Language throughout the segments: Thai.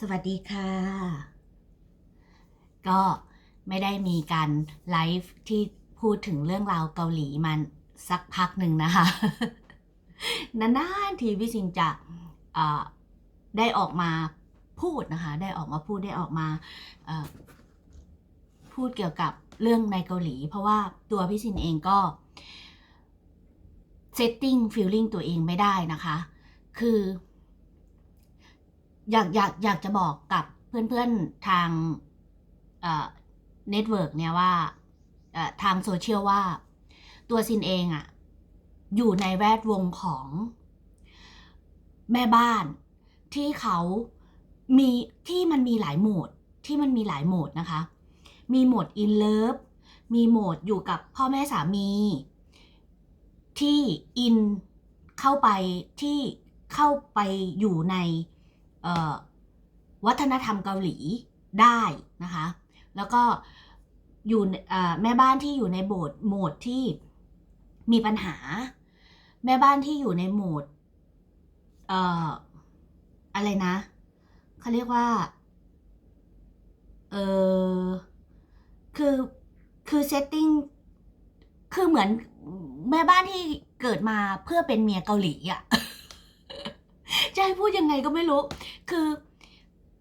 สวัสดีค่ะ ก็ไม่ได้มีการไลฟ์ที่พูดถึงเรื่องราวเกาหลีมันสักพักหนึ่งนะคะ นานๆทีพี่ซิงจะได้ออกมาพูดนะคะ ได้ออกมาพูดได้ออกมาพูดเกี่ยวกับเรื่องในเกาหลี เพราะว่าตัวพี่ซินเองก็ setting feeling ตัวเองไม่ได้นะคะ คือ อยากอยากอยากจะบอกกับเพื่อนๆทางเน็ตเวิร์กเนี่ยว่าทางโซเชียลว่า ตัวซินเองอะอยู่ในแวดวงของแม่บ้านที่เขามีที่มันมีหลายโหมดที่มันมีหลายโหมดนะคะ มีโหมดอินเลิฟมีโหมดอยู่กับพ่อแม่สามี ที่อินเข้าไปที่เข้าไปอยู่ใน วัฒนธรรมเกาหลีได้นะคะ แล้วก็อยู่แม่บ้านที่อยู่ในโบสถ์โหมดที่มีปัญหา แม่บ้านที่อยู่ในโหมดเอ่ออะไรนะเขาเรียกว่าเออคือคือเซตติ้งคือเหมือนแม่บ้านที่เกิดมาเพื่อเป็นเมียเกาหลีอะ จะให้พูดยังไงก็ไม่รู้ คือ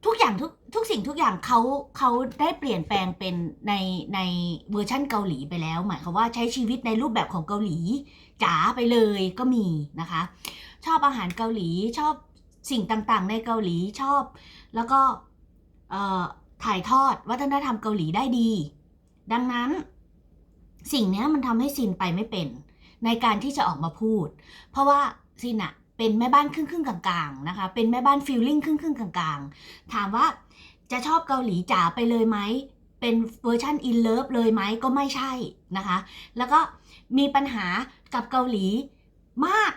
ทุกอย่างทุกทุกสิ่งทุกอย่างเขาเขาได้เปลี่ยนแปลงเป็นในในเวอร์ชั่นเกาหลีไปแล้ว หมายความว่าใช้ชีวิตในรูปแบบของเกาหลีจ๋าไปเลยก็มีนะคะ ชอบอาหารเกาหลีชอบสิ่งต่างๆ ในเกาหลีชอบ แล้วก็ถ่ายทอดวัฒนธรรมเกาหลีได้ดี ดังนั้น สิ่งนี้มันทำให้ซินไปไม่เป็น ในการที่จะออกมาพูด เพราะว่าซินอะ เป็นแม่บ้านครึ่งครึ่งกลางๆนะคะ เป็นแม่บ้านฟีลลิ่งครึ่งครึ่งกลางๆ ถามว่าจะชอบเกาหลีจ๋าไปเลยไหม เป็นเวอร์ชันอินเลิฟเลยไหมก็ไม่ใช่นะคะ แล้วก็มีปัญหากับเกาหลีมาก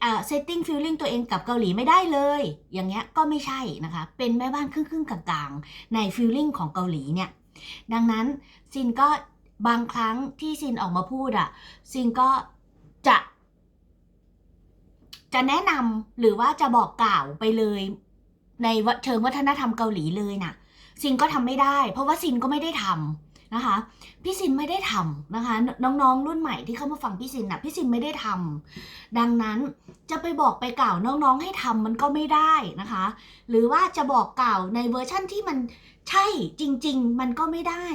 เอ่อ setting feeling ตัวเองกับเกาหลีไม่ได้เลย อย่างเงี้ยก็ไม่ใช่นะคะ เป็นแม่บ้านครึ่งครึ่งกลางๆ ใน feeling ของเกาหลีเนี่ย ดังนั้นซินก็บางครั้งที่ซินออกมาพูดอะซินก็จะ จะแนะนำหรือว่าจะบอกกล่าวไปเลย ในเชิงวัฒนธรรมเกาหลีเลยน่ะซินก็ทำไม่ได้ เพราะว่าซินก็ไม่ได้ทำนะคะ พี่ซินไม่ได้ทำนะคะ น้องๆ รุ่นใหม่ที่เข้ามาฟังพี่ซินน่ะพี่ซินไม่ได้ทำดังนั้นจะไปบอกไปกล่าวน้องๆให้ทำมันก็ไม่ได้นะคะ หรือว่าจะบอกกล่าวในเวอร์ชั่นที่มันใช่จริง ๆ มันก็ไม่ได้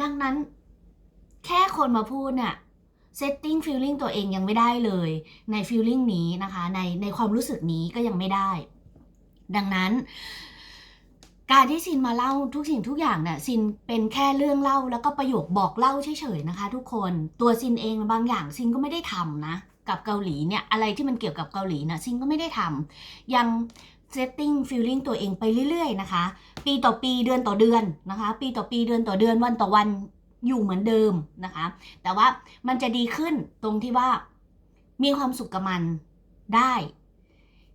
ดังนั้นแค่คนมาพูดเนี่ย setting feeling ตัวเองยังไม่ได้เลยใน feeling นี้นะคะ ในในความรู้สึกนี้ก็ยังไม่ได้ ดังนั้น การที่ซินมาเล่าทุกสิ่งทุกอย่างเนี่ยซินเป็นแค่เรื่องเล่าแล้วก็ประโยคบอกเล่าเฉยๆนะคะ ทุกคนตัวซินเองบางอย่างซินก็ไม่ได้ทำนะกับเกาหลีเนี่ยอะไรที่มันเกี่ยวกับเกาหลีนะซินก็ไม่ได้ทำยัง setting feeling ตัวเองไปเรื่อยๆนะคะ ปีต่อปีเดือนต่อเดือนนะคะ ปีต่อปีเดือนต่อเดือนวันต่อวัน อยู่เหมือนเดิมนะคะ แต่ว่ามันจะดีขึ้นตรงที่ว่า มีความสุขกับมันได้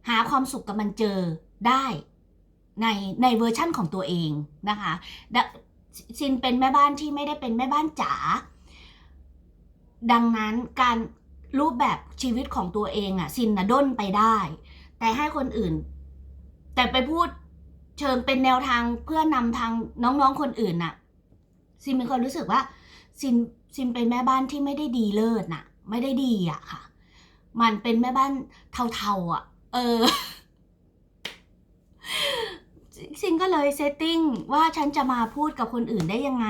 หาความสุขกับมันเจอได้ในในเวอร์ชั่นของตัวเองนะคะซินเป็นแม่บ้านที่ไม่ได้เป็นแม่บ้านจ๋าดังนั้นการรูปแบบชีวิตของตัวเองอะซินนะด้นไปได้ แต่ให้คนอื่น แต่ไปพูดเชิงเป็นแนวทางเพื่อนำทางน้องๆคนอื่นน่ะ ซินมีความรู้สึกว่าซินซินเป็นแม่บ้านที่ไม่ได้ดีเลิศน่ะ ไม่ได้ดีอะค่ะ มันเป็นแม่บ้านเทาๆอะเออซินก็เลยเซตติ้งว่าฉันจะมาพูดกับคนอื่นได้ยังไง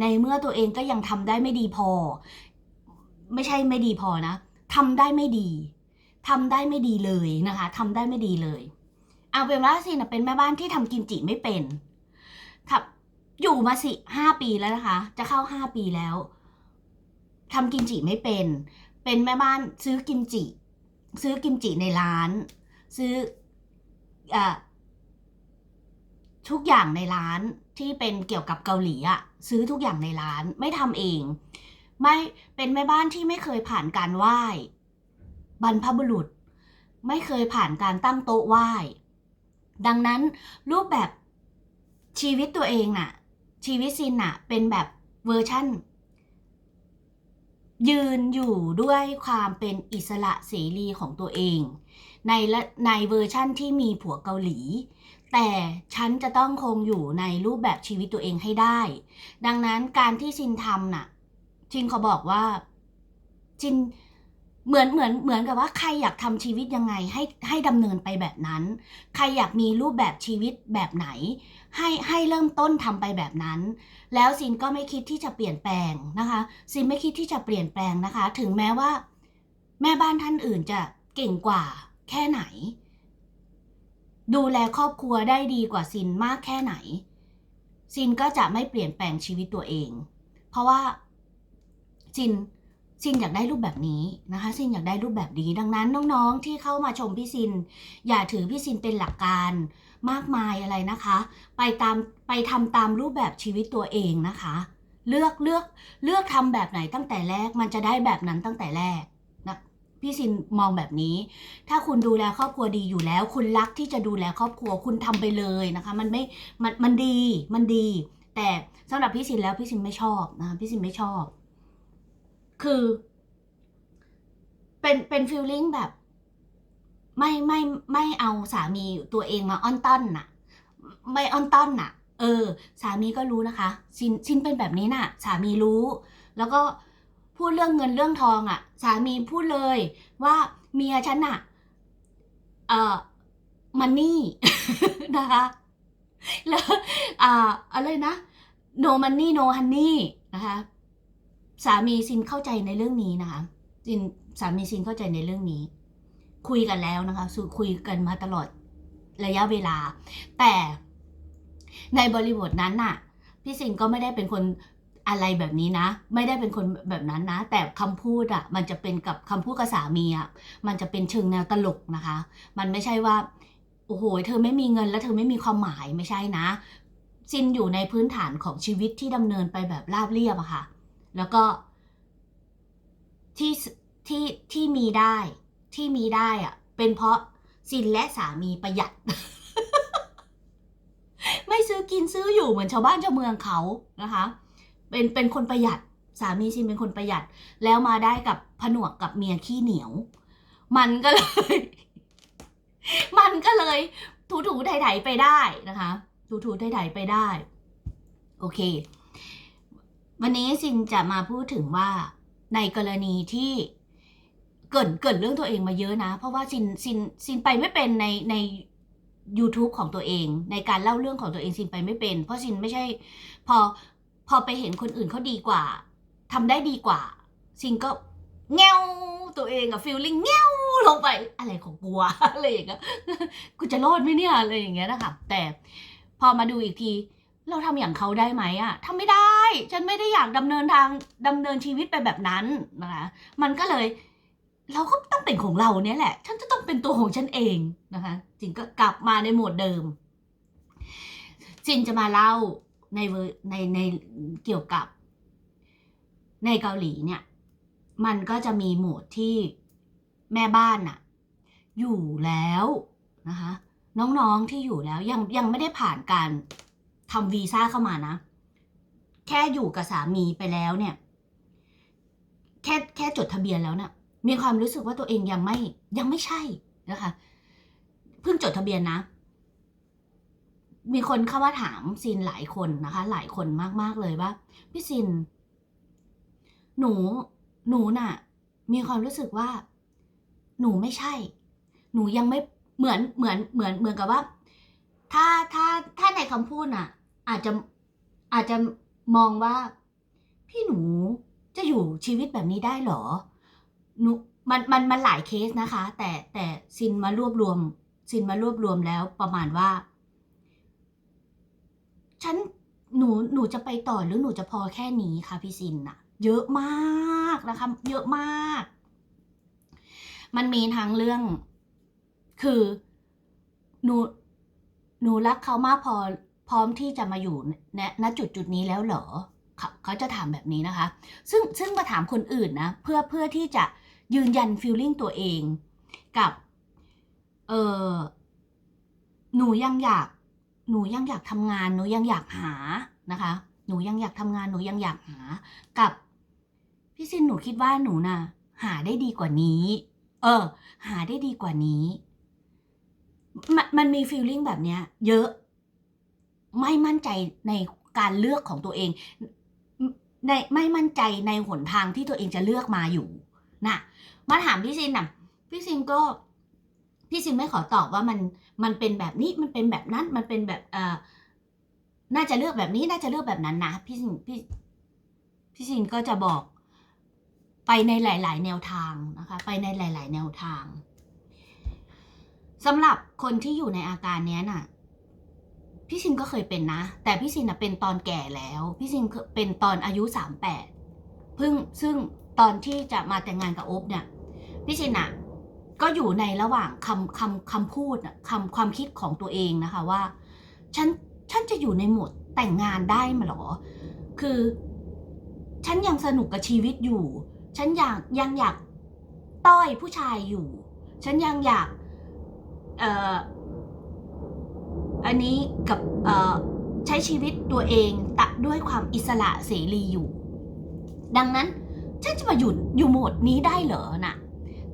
ในเมื่อตัวเองก็ยังทำได้ไม่ดีพอ ไม่ใช่ไม่ดีพอนะทำได้ไม่ดีทำได้ไม่ดีเลยนะคะทำได้ไม่ดีเลย เอาเป็นว่าซินเป็นแม่บ้านที่ทำกิมจิไม่เป็นทับ อยู่มาสิห้าปีแล้วนะคะ จะเข้าห้าปีแล้วทำกิมจิไม่เป็น เป็นแม่บ้านซื้อกิมจิ ซื้อกิมจิในร้าน ซื้ออ่อทุกอย่างในร้านที่เป็นเกี่ยวกับเกาหลีอะซื้อทุกอย่างในร้านไม่ทำเอง ไม่เป็นแม่บ้านที่ไม่เคยผ่านการไหว้บรรพบุรุษ ไม่เคยผ่านการตั้งโต๊ะไหว้ ดังนั้นรูปแบบชีวิตตัวเองน่ะ ชีวิตซินน่ะเป็นแบบเวอร์ชั่น ยืนอยู่ด้วยความเป็นอิสระเสรีของตัวเอง ในในเวอร์ชั่นที่มีผัวเกาหลี แต่ฉันจะต้องคงอยู่ในรูปแบบชีวิตตัวเองให้ได้ ดังนั้นการที่ซินทำน่ะซินเขาบอกว่าซินเหมือนเหมือนเหมือนกับว่าใครอยากทำชีวิตยังไงให้ให้ดำเนินไปแบบนั้น ใครอยากมีรูปแบบชีวิตแบบไหน ให้ให้เริ่มต้นทำไปแบบนั้น แล้วซินก็ไม่คิดที่จะเปลี่ยนแปลงนะคะซินไม่คิดที่จะเปลี่ยนแปลงนะคะ ถึงแม้ว่า แม่บ้านท่านอื่นจะเก่งกว่าแค่ไหน ดูแลครอบครัวได้ดีกว่าซินมากแค่ไหน ซินก็จะไม่เปลี่ยนแปลงชีวิตตัวเอง เพราะว่าซินซินอยากได้รูปแบบนี้นะคะซินอยากได้รูปแบบนี้ดังนั้นน้องๆ ที่เข้ามาชมพี่ซิน อย่าถือพี่ซินเป็นหลักการ มากมายอะไรนะคะ ไปตามไปทำตามรูปแบบชีวิตตัวเองนะคะ เลือกเลือกเลือกทำแบบไหนตั้งแต่แรก มันจะได้แบบนั้นตั้งแต่แรกนะพี่ซินมองแบบนี้ ถ้าคุณดูแลครอบครัวดีอยู่แล้ว คุณรักที่จะดูแลครอบครัวคุณทำไปเลยนะคะ มันไม่มันมันดีมันดี แต่สำหรับพี่ซินแล้วพี่ซินไม่ชอบนะคะพี่ซินไม่ชอบ คือ เป็นเป็นฟีลลิ่งแบบ ไม่ไม่ไม่เอาสามีตัวเองมาอ้อนต้อนน่ะ ไม่อ้อนต้อนน่ะ เออ สามีก็รู้นะคะซินซินเป็นแบบนี้น่ะ สามีรู้ แล้วก็พูดเรื่องเงินเรื่องทองอะ สามีพูดเลยว่าเมียฉันน่ะ เออมันนี่นะคะแล้วอ่าอะไรนะ no money no honey นะคะสามีซินเข้าใจในเรื่องนี้นะคะซินสามีซินเข้าใจในเรื่องนี้ คุยกันแล้วนะคะสู่คุยกันมาตลอดระยะเวลา แต่ในบริบทนั้นน่ะ พี่ซินก็ไม่ได้เป็นคนอะไรแบบนี้นะ ไม่ได้เป็นคนแบบนั้นนะ แต่คำพูดอะ มันจะเป็นกับคำพูดกับสามีอะ มันจะเป็นเชิงแนวตลกนะคะ มันไม่ใช่ว่า โอ้โห เธอไม่มีเงินแล้วเธอไม่มีความหมายไม่ใช่นะซินอยู่ในพื้นฐานของชีวิตที่ดำเนินไปแบบราบเรียบอะค่ะ แล้วก็ที่ที่ที่มีได้ ที่มีได้อะเป็นเพราะซินและสามีประหยัด ไม่ซื้อกินซื้ออยู่เหมือนชาวบ้านชาวเมืองเขานะคะ เป็นเป็นคนประหยัดสามีซินเป็นคนประหยัด แล้วมาได้กับผนวกกับเมียขี้เหนียว มันก็เลย มันก็เลย ถูถูไถๆไปได้นะคะ ถูถูไถๆไปได้ โอเค วันนี้ซินจะมาพูดถึงว่าในกรณีที่ เกิดเกิดเรื่องตัวเองมาเยอะนะ เพราะว่าซินซินซินไปไม่เป็นในใน YouTube ของตัวเอง ในการเล่าเรื่องของตัวเองซินไปไม่เป็น เพราะซินไม่ใช่ พอพอไปเห็นคนอื่นเขาดีกว่าทำได้ดีกว่า ซินก็แงวตัวเองอะฟีลลิ่งแงวลงไปอะไรของกูวอะไรอย่างเงี้ยกูจะรอดไหมเนี่ยอะไรอย่างเงี้ยนะคะแต่พอมาดูอีกที เราทำอย่างเขาได้ไหมอะทำไม่ได้ ฉันไม่ได้อยากดำเนินทางดำเนินชีวิตไปแบบนั้นนะคะมันก็เลย เราก็ต้องเป็นของเราเนี่ยแหละ ฉันจะต้องเป็นตัวของฉันเองนะคะจินก็กลับมาในโหมดเดิมจินจะมาเล่าในในในเกี่ยวกับ ในเกาหลีเนี่ย มันก็จะมีโหมดที่แม่บ้านน่ะ อยู่แล้วนะคะน้องๆที่อยู่แล้วยังยังไม่ได้ผ่านการทำวีซ่าเข้ามานะ แค่อยู่กับสามีไปแล้วเนี่ย แค่แค่จดทะเบียนแล้วเนี่ย มีความรู้สึกว่าตัวเองยังไม่ยังไม่ใช่นะคะเพิ่งจดทะเบียนนะ มีคนเข้ามาถามซินหลายคนนะคะ หลายคนมากๆเลยว่าพี่ซิน หนู หนูน่ะ มีความรู้สึกว่า หนูไม่ใช่ หนูยังไม่เหมือนเหมือนเหมือนเหมือนกับว่า ถ้าถ้าถ้าในคำพูดน่ะ อาจจะอาจจะมองว่า พี่หนูจะอยู่ชีวิตแบบนี้ได้หรอ หนูมันมันมันหลายเคสนะคะ แต่แต่ซินมารวบรวม ซินมารวบรวมแล้วประมาณว่า ฉันหนูหนูจะไปต่อหรือหนูจะพอแค่นี้คะพี่ซินอะเยอะมากนะคะ เยอะมาก มันมีทั้งเรื่อง คือหนูหนูรักเขามากพอพร้อมที่จะมาอยู่ณณจุดจุดนี้แล้วเหรอเขาเขาจะถามแบบนี้นะคะ ซึ่งซึ่งมาถามคนอื่นนะ เพื่อเพื่อที่จะ ยืนยันฟีลลิ่งตัวเองกับเออหนูยังอยากหนูยังอยากทำงาน หนูยังอยากหานะคะ หนูยังอยากทำงานหนูยังอยากหา กับพี่ซินหนูคิดว่าหนูน่ะ หาได้ดีกว่านี้ เออ หาได้ดีกว่านี้ มันมันมีฟีลลิ่งแบบเนี้ย เยอะ ไม่มั่นใจในการเลือกของตัวเองในไม่มั่นใจในหนทางที่ตัวเองจะเลือกมาอยู่ นะมาถามพี่ซินน่ะพี่ซินก็พี่ซินไม่ขอตอบว่ามันมันเป็นแบบนี้มันเป็นแบบนั้นมันเป็นแบบเอ่อน่าจะเลือกแบบนี้น่าจะเลือกแบบนั้นนะพี่ซินพี่พี่ซินก็จะบอกไปในหลาย ๆ แนวทางนะคะ ไปในหลาย ๆ แนวทางสำหรับคนที่อยู่ในอาการเนี้ยน่ะ พี่ซินก็เคยเป็นนะ แต่พี่ซินน่ะเป็นตอนแก่แล้ว พี่ซินเป็นตอนอายุสามแปดเพิ่งซึ่ง ตอนที่จะมาแต่งงานกับโอ๊บเนี่ยพี่ซินอะก็อยู่ในระหว่างคำคำคำพูดคำความคิดของตัวเองนะคะว่า ฉันฉันจะอยู่ในโหมดแต่งงานได้มาหรอ คือ ฉันยังสนุกกับชีวิตอยู่ ฉันอยากยังอยากต้อยผู้ชายอยู่ ฉันยังอยาก เอ่อ อันนี้กับ เอ่อ ใช้ชีวิตตัวเองตะด้วยความอิสระเสรีอยู่ ดังนั้น ฉันจะมาหยุดอยู่โหมดนี้ได้เหรอน่ะ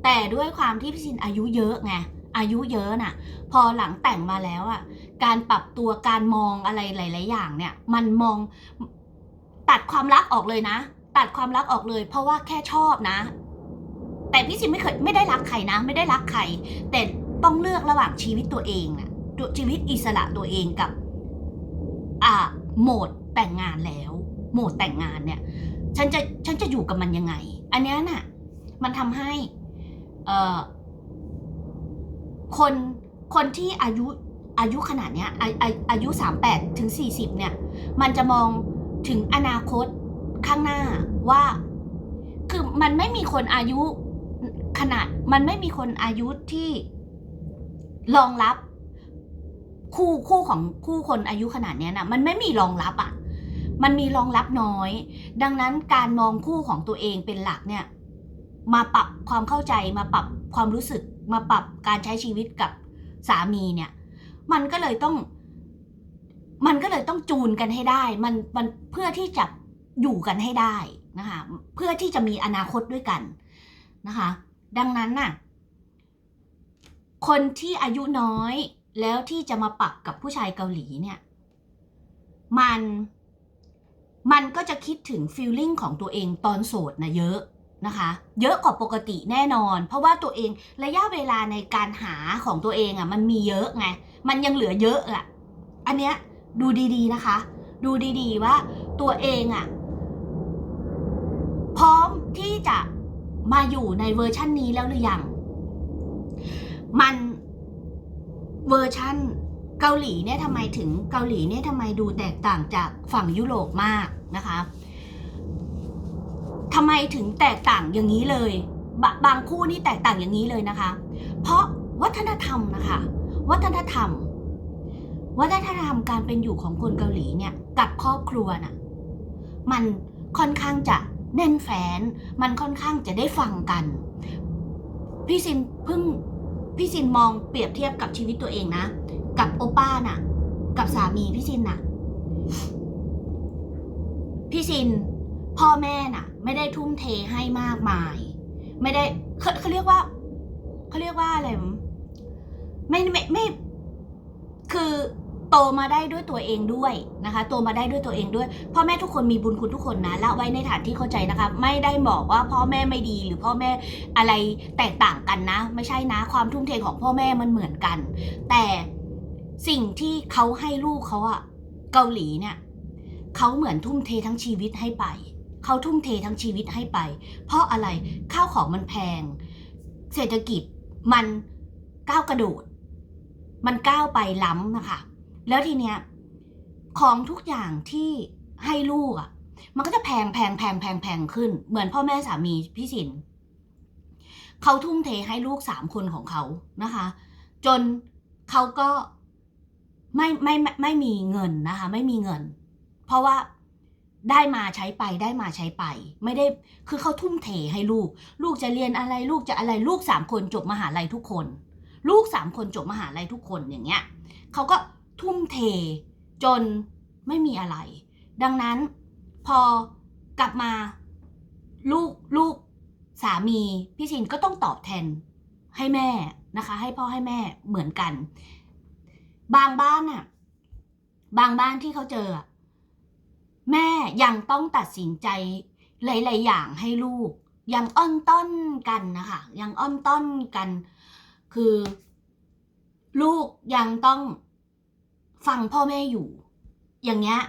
แต่ด้วยความที่พี่ซินอายุเยอะไงอายุเยอะน่ะ พอหลังแต่งมาแล้วอะ การปรับตัวการมองอะไรหลาย ๆ อย่างเนี่ย มันมองตัดความรักออกเลยนะ ตัดความรักออกเลย เพราะว่าแค่ชอบนะ แต่พี่ซินไม่เคยไม่ได้รักใครนะ ไม่ได้รักใคร แต่ต้องเลือกระหว่างชีวิตตัวเองนะชีวิตอิสระตัวเองกับ อ่าโหมดแต่งงานแล้ว โหมดแต่งงานเนี่ย ฉันจะฉันจะอยู่กับมันยังไง อันนี้น่ะ มันทำให้เออคนคนที่อายุอายุขนาดเนี้ยอาอาอายุสามแปดถึงสี่สิบเนี่ย มันจะมองถึงอนาคตข้างหน้าว่า คือมันไม่มีคนอายุขนาด มันไม่มีคนอายุที่รองรับ คู่คู่ของคู่คนอายุขนาดเนี้ยนะมันไม่มีรองรับอะ่ะ มันมีรองรับน้อย ดังนั้นการมองคู่ของตัวเองเป็นหลักเนี่ย มาปรับความเข้าใจมาปรับความรู้สึก มาปรับการใช้ชีวิตกับสามีเนี่ย มันก็เลยต้อง มันก็เลยต้องจูนกันให้ได้ มันมันเพื่อที่จะอยู่กันให้ได้นะคะ เพื่อที่จะมีอนาคตด้วยกันนะคะ ดังนั้นน่ะ คนที่อายุน้อยแล้วที่จะมาปรับกับผู้ชายเกาหลีเนี่ย มัน มันก็จะคิดถึงฟีลลิ่งของตัวเองตอนโสดนะเยอะนะคะ เยอะกว่าปกติแน่นอน เพราะว่าตัวเองระยะเวลาในการหาของตัวเองอะ่ะมันมีเยอะไง มันยังเหลือเยอะอะ่ะ อันเนี้ยดูดีๆนะคะ ดูดีๆว่าตัวเองอะ่ะพร้อมที่จะมาอยู่ในเวอร์ชันนี้แล้วหรือยัง มันเวอร์ชัน เกาหลีเนี่ยทำไมถึงเกาหลีเนี่ยทำไมดูแตกต่างจากฝั่งยุโรปมากนะคะทำไมถึงแตกต่างอย่างนี้เลยบบางคู่นี่แตกต่างอย่างนี้เลยนะคะ เพราะวัฒนธรรมนะคะ วัฒนธรรม วัฒนธรรมการเป็นอยู่ของคนเกาหลีเนี่ยกับครอบครัวน่ะมันค่อนข้างจะแน่นแฟนมันค่อนข้างจะได้ฟังกัน พี่ซินเพิ่งพี่ซินมองเปรียบเทียบกับชีวิตตัวเองนะ กับโอป้าน่ะ กับสามีพี่ซินน่ะ พี่ซิน พ่อแม่น่ะ ไม่ได้ทุ่มเทให้มากมาย ไม่ได้เขาเขาเรียกว่าเขาเรียกว่าอะไรไม่ไม่ไม่ คือโตมาได้ด้วยตัวเองด้วยนะคะ โตมาได้ด้วยตัวเองด้วย พ่อแม่ทุกคนมีบุญคุณทุกคนนะละไว้ในฐานที่เข้าใจนะคะ ไม่ได้บอกว่าพ่อแม่ไม่ดีหรือพ่อแม่อะไรแตกต่างกันนะ ไม่ใช่นะ ความทุ่มเทของพ่อแม่มันเหมือนกัน แต่ สิ่งที่เขาให้ลูกเขาอะเกาหลีเนี่ยเขาเหมือนทุ่มเททั้งชีวิตให้ไป เขาทุ่มเททั้งชีวิตให้ไป เพราะอะไรข้าวของมันแพง เศรษฐกิจมันก้าวกระโดด มันก้าวไปล้ำนะคะ แล้วทีเนี้ยของทุกอย่างที่ให้ลูกอะ่ะมันก็จะแพงแพงแพงแพงแพงขึ้น เหมือนพ่อแม่สามีพี่สินเขาทุ่มเทให้ลูกสามคนของเขานะคะ จนเขาก็ ไม่ไม่ไม่ไม่มีเงินนะคะ ไม่มีเงิน เพราะว่าได้มาใช้ไปได้มาใช้ไป ไม่ได้คือเขาทุ่มเทให้ลูก ลูกจะเรียนอะไรลูกจะอะไรลูกสามคนจบมหาลัยทุกคน ลูกสามคนจบมหาลัยทุกคนอย่างเงี้ยเขาก็ทุ่มเทจนไม่มีอะไร ดังนั้นพอกลับมาลูกลูกสามีพี่ชินก็ต้องตอบแทนให้แม่นะคะ ให้พ่อให้แม่เหมือนกัน บางบ้านน่ะบางบ้านที่เขาเจอ แม่ยังต้องตัดสินใจหลายๆอย่างให้ลูก ยังอ้อนต้อนกันนะคะยังอ้อนต้อนกัน คือ ลูกยังต้องฟังพ่อแม่อยู่ อย่างเงี้ย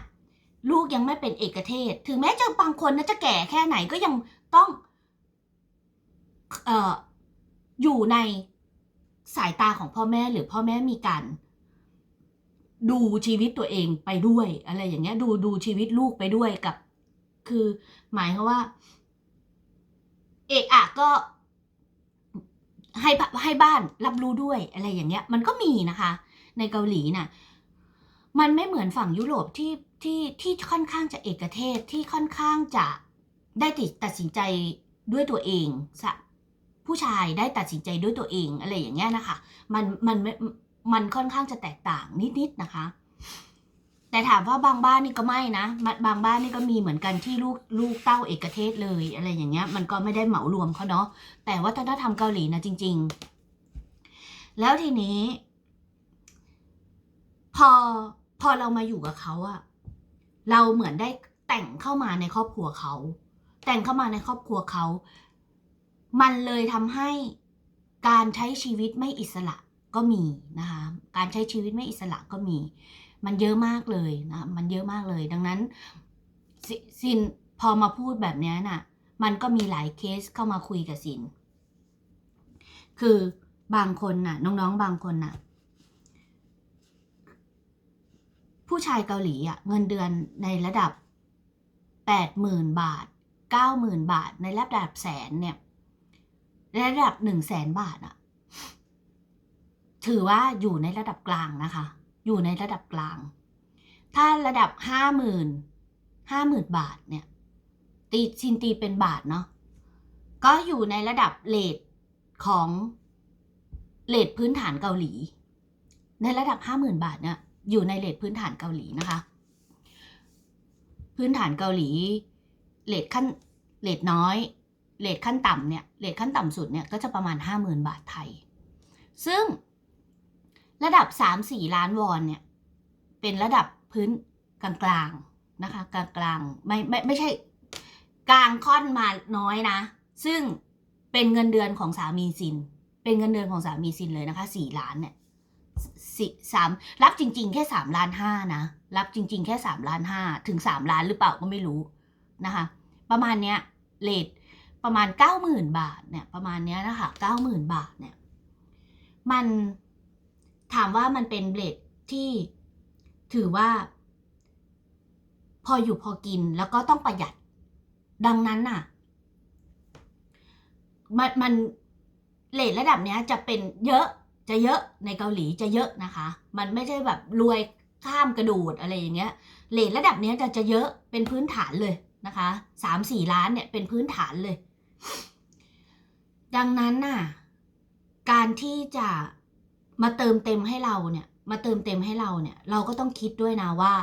ลูกยังไม่เป็นเอกเทศ ถึงแม้จะบางคนนะจะแก่แค่ไหนก็ยังต้องเอ่ออยู่ในสายตาของพ่อแม่หรือพ่อแม่มีการ ดูชีวิตตัวเองไปด้วย อะไรอย่างเงี้ย ดูดูชีวิตลูกไปด้วยกับ คือ หมายควาว่า เอะอะก็ ให้ให้บ้านรับรู้ด้วยอะไรอย่างเงี้ย มันก็มีนะคะ ในเกาหลีน่ะ มันไม่เหมือนฝั่งยุโรปที่ที่ที่ค่อนข้างจะเอกเทศที่ค่อนข้างจะได้ติดตัดสินใจด้วยตัวเองผู้ชายได้ตัดสินใจด้วยตัวเองอะไรอย่างเงี้ยนะคะ มันมัน มันค่อนข้างจะแตกต่างนิดๆนะคะ แต่ถามว่าบางบ้านนี่ก็ไม่นะบางบ้านนี่ก็มีเหมือนกันที่ลูกลูกเต้าเอกเทศเลยอะไรอย่างเงี้ย มันก็ไม่ได้เหมารวมเขาเนาะแต่วัฒนธรรมเกาหลีนะจริง ๆ แล้วทีนี้ พอพอเรามาอยู่กับเขาอะเราเหมือนได้แต่งเข้ามาในครอบครัวเขา แต่งเข้ามาในครอบครัวเขา มันเลยทำให้การใช้ชีวิตไม่อิสระ ก็มีนะคะการใช้ชีวิตไม่อิสระก็มี มันเยอะมากเลยนะมันเยอะมากเลย ดังนั้นซซินพอมาพูดแบบนี้น่ะมันก็มีหลายเคสเข้ามาคุยกับสิน คือบางคนน่ะ น้องๆบางคนน่ะ ผู้ชายเกาหลีอะเงินเดือนในระดับแปดหมื่นบาทเก้าหมื่นบาท ในระดับแสนเนี่ยในระดับหนึ่งแสนบาทอะ ถือว่าอยู่ในระดับกลางนะคะ อยู่ในระดับกลาง ถ้าระดับห้าหมื่นห้าหมื่นบาทเนี่ย ตีชินตีเป็นบาทเนาะก็อยู่ในระดับเลทของเลทพื้นฐานเกาหลี ในระดับห้าหมื่นบาทเนี่ยอยู่ในเลทพื้นฐานเกาหลีนะคะ พื้นฐานเกาหลีเลทขั้นเลทน้อยเลทขั้นต่ำเนี่ยเลทขั้นต่ำสุดเนี่ยก็จะประมาณห้าหมื่นบาทไทย ซึ่ง ระดับสามสี่ล้านวอนเนี่ยเป็นระดับพื้นกลางๆนะคะ กลางๆไม่ไม่ไม่ใช่กลางค่อนมาน้อยนะ ซึ่งเป็นเงินเดือนของสามีซิน เป็นเงินเดือนของสามีซินเลยนะคะสี่ล้านเนี่ยสี่สามรับจริง ๆ แค่สามล้านห้านะรับจริง ๆ แค่สามล้านห้าถึงสามล้านหรือเปล่าก็ไม่รู้นะคะ ประมาณเนี้ยเลทประมาณเก้าหมื่นบาทเนี่ยประมาณเนี้ยนะคะเก้าหมื่นบาทเนี่ยมัน ถามว่ามันเป็นเลทที่ถือว่า พออยู่พอกินแล้วก็ต้องประหยัด ดังนั้นน่ะ มันมันเลทระดับเนี้ยจะเป็นเยอะจะเยอะในเกาหลีจะเยอะนะคะ มันไม่ใช่แบบรวยข้ามกระโดดอะไรอย่างเงี้ยเลทระดับเนี้ยจะจะเยอะเป็นพื้นฐานเลยนะคะสามสี่ล้านเนี่ยเป็นพื้นฐานเลย ดังนั้นน่ะ การที่จะ มาเติมเต็มให้เราเนี่ย มาเติมเต็มให้เราเนี่ย เราก็ต้องคิดด้วยนะว่า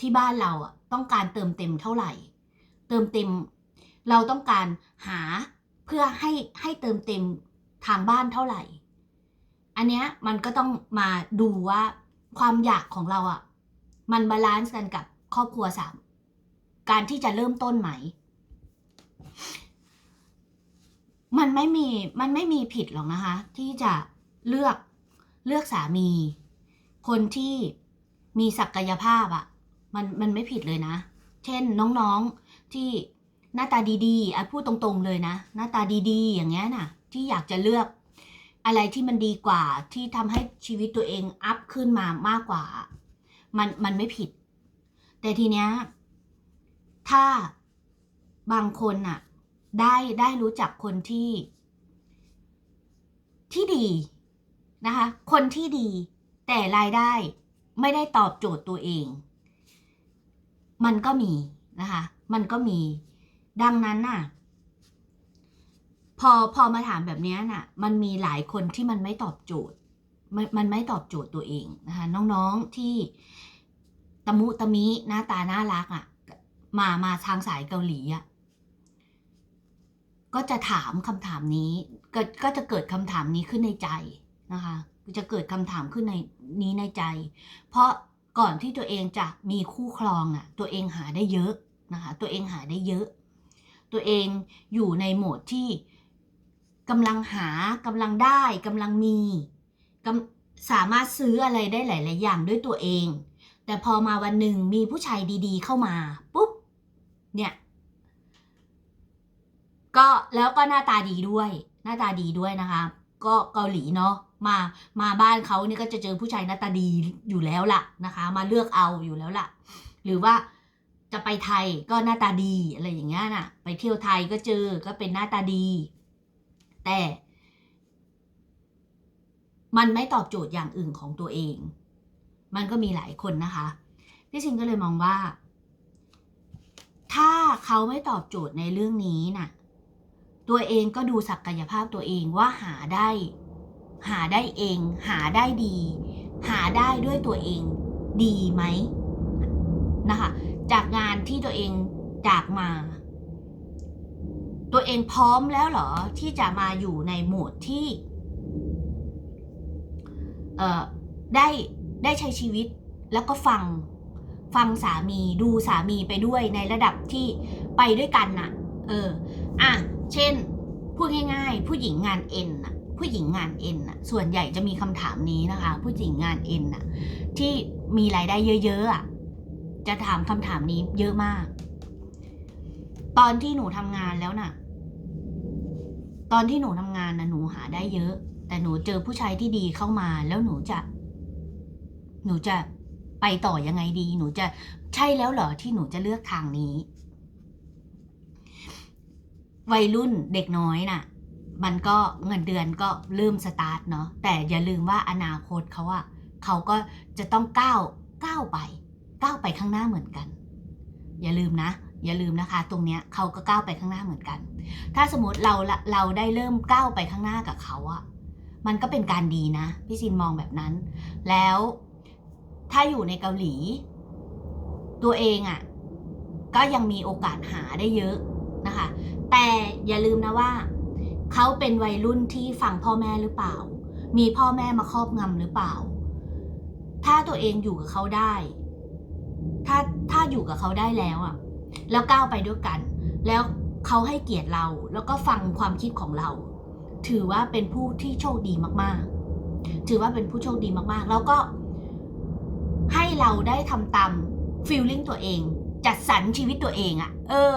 ที่บ้านเราอะต้องการเติมเต็มเท่าไหร่ เติมเต็ม เราต้องการหาเพื่อให้ให้เติมเต็มทางบ้านเท่าไหร่ อันเนี้ยมันก็ต้องมาดูว่าความอยากของเราอะมันบาลานซ์กันกับครอบครัวสามการที่จะเริ่มต้นใหม่ มันไม่มีมันไม่มีผิดหรอกนะคะ ที่จะเลือก เลือกสามี คนที่มีศักยภาพอะ่ะมันมันไม่ผิดเลยนะ เช่นน้องๆที่หน้าตาดีๆอะพูดตรงๆเลยนะ หน้าตาดีๆ อย่างเงี้ยน่ะ ที่อยากจะเลือกอะไรที่มันดีกว่าที่ทำให้ชีวิตตัวเองอัพขึ้นมามากกว่า มันมันไม่ผิด แต่ทีเนี้ยถ้าบางคนน่ะ ได้ได้รู้จักคนที่ ที่ดี นะคะ คนที่ดีแต่รายได้ไม่ได้ตอบโจทย์ตัวเอง มันก็มีนะคะ มันก็มี ดังนั้นน่ะ พอพอมาถามแบบนี้น่ะ มันมีหลายคนที่มันไม่ตอบโจทย์ มันมันไม่ตอบโจทย์ตัวเองนะคะ น้องๆที่ตะมุตะมิหน้าตาน่ารักอะ่ะ มามาทางสายเกาหลีอะ่ะก็จะถามคำถามนี้ก็ก็จะเกิดคำถามนี้ขึ้นในใจ นะคะจะเกิดคำถามขึ้นในนี้ในใจ เพราะก่อนที่ตัวเองจะมีคู่ครองอะ ตัวเองหาได้เยอะนะคะตัวเองหาได้เยอะ ตัวเองอยู่ในโหมดที่กำลังหากำลังได้กำลังมีกำสามารถซื้ออะไรได้หลาย ๆ อย่างด้วยตัวเอง แต่พอมาวันหนึ่งมีผู้ชายดีๆ เข้ามาปุ๊บเนี่ยก็แล้วก็หน้าตาดีด้วย หน้าตาดีด้วยนะคะ ก็เกาหลีเนาะมามาบ้านเขาเนี่ก็จะเจอผู้ชายหน้าตาดีอยู่แล้วล่ะนะคะ มาเลือกเอาอยู่แล้วล่ะ หรือว่าจะไปไทยก็หน้าตาดีอะไรอย่างเงี้ยน่ะ ไปเที่ยวไทยก็เจอก็เป็นหน้าตาดี แต่ มันไม่ตอบโจทย์อย่างอื่นของตัวเอง มันก็มีหลายคนนะคะพี่ซินก็เลยมองว่า ถ้าเขาไม่ตอบโจทย์ในเรื่องนี้น่ะ ตัวเองก็ดูศักยภาพตัวเองว่าหาได้ หาได้เอง หาได้ดี หาได้ด้วยตัวเองดีไหมนะคะ จากงานที่ตัวเองจากมา ตัวเองพร้อมแล้วเหรอ ที่จะมาอยู่ในโหมดที่เอ่อได้ได้ใช้ชีวิตแล้วก็ฟังฟังสามีดูสามีไปด้วยในระดับที่ไปด้วยกันน่ะ เออ อะ เช่น พูดง่ายๆ ผู้หญิงงานเอ็นน่ะ ผู้หญิงงานเอ็นน่ะ ส่วนใหญ่จะมีคำถามนี้นะคะ ผู้หญิงงานเอ็นน่ะ ที่มีรายได้เยอะๆอะ จะถามคำถามนี้เยอะมาก ตอนที่หนูทำงานแล้วน่ะ ตอนที่หนูทำงานนะหนูหาได้เยอะ แต่หนูเจอผู้ชายที่ดีเข้ามา แล้วหนูจะ หนูจะไปต่อยังไงดี หนูจะใช่แล้วเหรอที่หนูจะเลือกทางนี้ วัยรุ่นเด็กน้อยน่ะ มันก็เงินเดือนก็เริ่มสตาร์ทเนาะแต่อย่าลืมว่าอนาคตเขาอะเขาก็จะต้องก้าวก้าวไป ก้าวไปข้างหน้าเหมือนกัน อย่าลืมนะ อย่าลืมนะคะ ตรงเนี้ยเขาก็ก้าวไปข้างหน้าเหมือนกัน ถ้าสมมติเราละเราได้เริ่มก้าวไปข้างหน้ากับเขาอะมันก็เป็นการดีนะ พี่ซินมองแบบนั้น แล้วถ้าอยู่ในเกาหลี ตัวเองอะ่ะ ก็ยังมีโอกาสหาได้เยอะนะคะ แต่อย่าลืมนะว่า เขาเป็นวัยรุ่นที่ฟังพ่อแม่หรือเปล่า มีพ่อแม่มาครอบงำหรือเปล่า ถ้าตัวเองอยู่กับเขาได้ ถ้าถ้าอยู่กับเขาได้แล้วอะ แล้วก้าวไปด้วยกัน แล้วเขาให้เกียรติเรา แล้วก็ฟังความคิดของเรา ถือว่าเป็นผู้ที่โชคดีมากๆ ถือว่าเป็นผู้โชคดีมากๆ แล้วก็ให้เราได้ทำตามฟีลลิ่งตัวเอง จัดสรรชีวิตตัวเองอะ่ะ เออ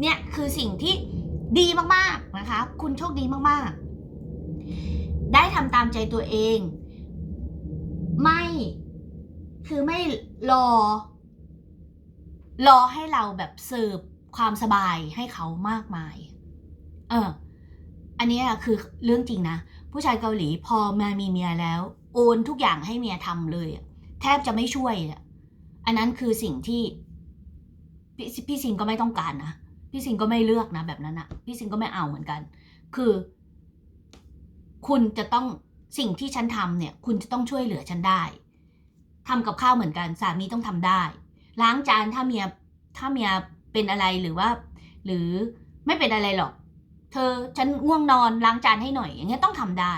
เนี่ยคือสิ่งที่ดีมากๆนะคะ คุณโชคดีมากๆ ได้ทำตามใจตัวเอง ไม่คือไม่รอ รอให้เราแบบเสิร์ฟความสบายให้เขามากมาย เออ อันนี้คือเรื่องจริงนะ ผู้ชายเกาหลีพอมามีเมียแล้ว โอนทุกอย่างให้เมียทำเลย แทบจะไม่ช่วยอะอันนั้นคือสิ่งที่พี่พี่ซิงก็ไม่ต้องการนะ พี่ซิงก็ไม่เลือกนะแบบนั้นอะพี่ซิงก็ไม่เอาเหมือนกัน คือ คุณจะต้องสิ่งที่ฉันทำเนี่ย คุณจะต้องช่วยเหลือฉันได้ทำกับข้าวเหมือนกัน สามีต้องทำได้ ล้างจานถ้าเมียถ้าเมียเป็นอะไรหรือว่า หรือไม่เป็นอะไรหรอก เธอฉันง่วงนอนล้างจานให้หน่อย อย่างเงี้ยต้องทำได้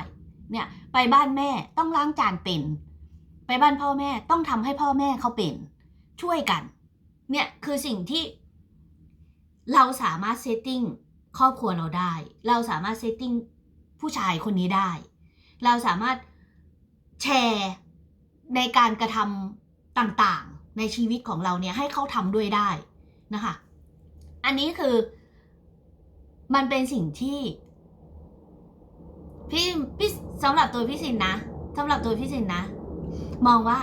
เนี่ย ไปบ้านแม่ต้องล้างจานเป็น ไปบ้านพ่อแม่ต้องทำให้พ่อแม่เขาเป็น ช่วยกัน เนี่ยคือสิ่งที่ เราสามารถเซตติ้งครอบครัวเราได้ เราสามารถเซตติ้งผู้ชายคนนี้ได้ เราสามารถแชร์ในการกระทำต่างๆ ในชีวิตของเราเนี่ยให้เขาทำด้วยได้นะคะ อันนี้คือมันเป็นสิ่งที่พี่พี่สำหรับตัวพี่สินนะสำหรับตัวพี่สินนะ มองว่า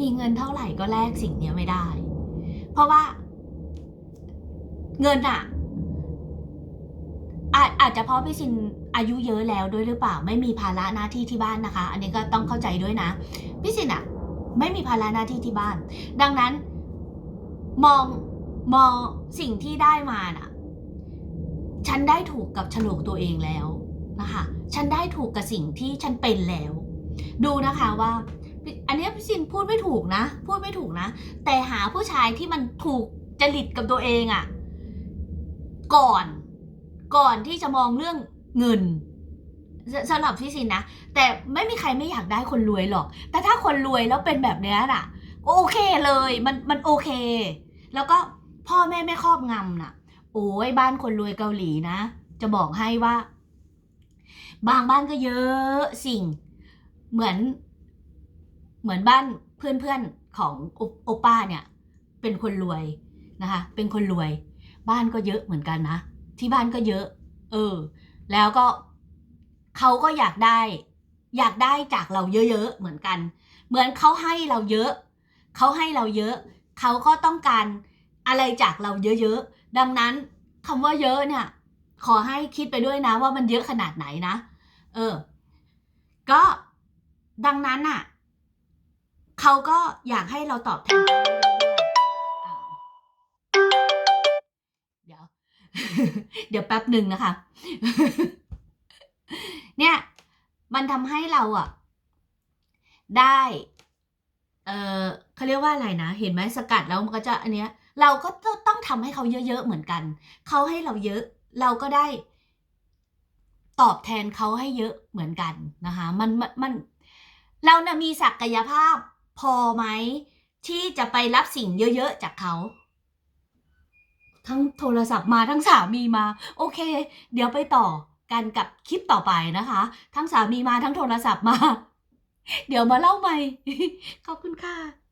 มีเงินเท่าไหร่ก็แลกสิ่งนี้ไม่ได้ เพราะว่า เงินอะอาจอาจจะเพราะพี่สินอายุเยอะแล้วด้วยหรือเปล่า ไม่มีภาระหน้าที่ที่บ้านนะคะ อันนี้ก็ต้องเข้าใจด้วยนะพี่สินอะไม่มีภาระหน้าที่ที่บ้าน ดังนั้น มองมองสิ่งที่ได้มาน่ะ ฉันได้ถูกกับโฉลกตัวเองแล้วนะคะ ฉันได้ถูกกับสิ่งที่ฉันเป็นแล้ว ดูนะคะว่า อันนี้พี่ซินพูดไม่ถูกนะ พูดไม่ถูกนะ แต่หาผู้ชายที่มันถูกจริตกับตัวเองอะ่ะ ก่อน ก่อนที่จะมองเรื่องเงินสำหรับพี่ซินนะ แต่ไม่มีใครไม่อยากได้คนรวยหรอก แต่ถ้าคนรวยแล้วเป็นแบบนี้น่ะ โอเคเลยมันมันโอเค แล้วก็พ่อแม่ไม่ครอบงำน่ะ โอ้ยบ้านคนรวยเกาหลีนะ จะบอกให้ว่า บางบ้านก็เยอะสิ่ง เหมือน เหมือนบ้านเพื่อนๆของโอโอป้าเนี่ย เป็นคนรวยนะคะ เป็นคนรวย บ้านก็เยอะเหมือนกันนะ ที่บ้านก็เยอะ เออ แล้วก็เขาก็อยากได้ อยากได้จากเราเยอะๆเหมือนกัน เหมือนเขาให้เราเยอะ เขาให้เราเยอะ เขาก็ต้องการอะไรจากเราเยอะๆ ดังนั้นคำว่าเยอะเนี่ย ขอให้คิดไปด้วยนะว่ามันเยอะขนาดไหนนะ เออ ก็ดังนั้นน่ะ เขาก็อยากให้เราตอบแทน เดี๋ยวแป๊บหนึ่งนะคะ เนี่ย มันทำให้เราอะได้ เออเขาเรียกว่าอะไรนะ เห็นไหมสกัดแล้วมันก็จะอันเนี้ย เราก็ต้องทำให้เขาเยอะๆเหมือนกัน เขาให้เราเยอะ เราก็ได้ ตอบแทนเขาให้เยอะเหมือนกันนะคะ มันมันมนเรานะมีศักยภาพพอไหมที่จะไปรับสิ่งเยอะๆจากเขา ทั้งโทรศัพท์มาทั้งสามีมา โอเค เดี๋ยวไปต่อกันกับคลิปต่อไปนะคะ ทั้งสามีมาทั้งโทรศัพท์มา เดี๋ยวมาเล่าใหม่ ขอบคุณค่ะ